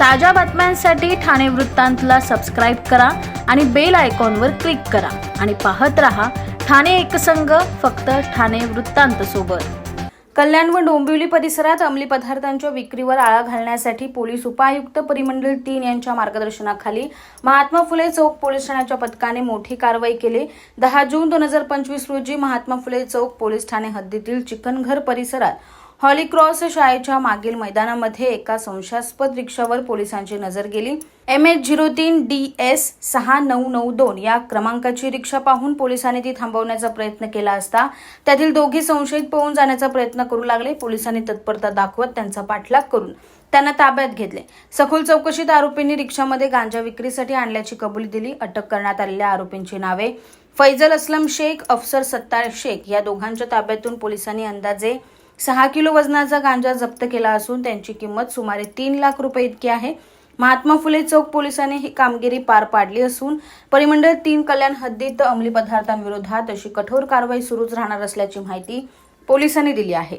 ताज्या बातम्यांसाठी ठाणे वृत्तांतला सबस्क्राईब करा आणि बेल आयकॉनवर क्लिक करा. आणि पाहत रहा ठाणे एकसंघ फक्त ठाणे वृत्तांत सोबत. कल्याण व डोंबिवली परिसरात अंमली पदार्थांच्या विक्रीवर आळा घालण्यासाठी पोलीस उपायुक्त परिमंडळ तीन यांच्या मार्गदर्शनाखाली महात्मा फुले चौक पोलीस ठाण्याच्या पथकाने मोठी कारवाई केली. दहा जून दोन हजार पंचवीस रोजी महात्मा फुले चौक पोलीस ठाणे हद्दीतील चिकनघर परिसरात हॉलीक्रॉस शाळेच्या मागील मैदानामध्ये एका संशयास्पद रिक्षावर पोलिसांची नजर गेली. एम एच झिरो तीन डी एस सहा नऊ नऊ दोन या क्रमांकाची रिक्षा पाहून पोलिसांनी ती थांबवण्याचा प्रयत्न केला असता त्यातील दोघी संशयित पळून जाण्याचा प्रयत्न करू लागले. पोलिसांनी तत्परता दाखवत त्यांचा पाठलाग करून त्यांना ताब्यात घेतले. सखोल चौकशीत आरोपींनी रिक्षामध्ये गांजा विक्रीसाठी आणल्याची कबुली दिली. अटक करण्यात आलेल्या आरोपींची नावे फैजल असलम शेख अफसर सत्तार शेख या दोघांच्या ताब्यातून पोलिसांनी अंदाजे सहा किलो वजनाचा गांजा जप्त केला असून त्यांची किंमत सुमारे तीन लाख रुपये इतकी आहे. महात्मा फुले चौक पोलिसांनी ही कामगिरी पार पाडली असून परिमंडळ तीन कल्याण हद्दीत अंमली पदार्थांविरोधात अशी कठोर कारवाई सुरूच राहणार असल्याची माहिती पोलिसांनी दिली आहे.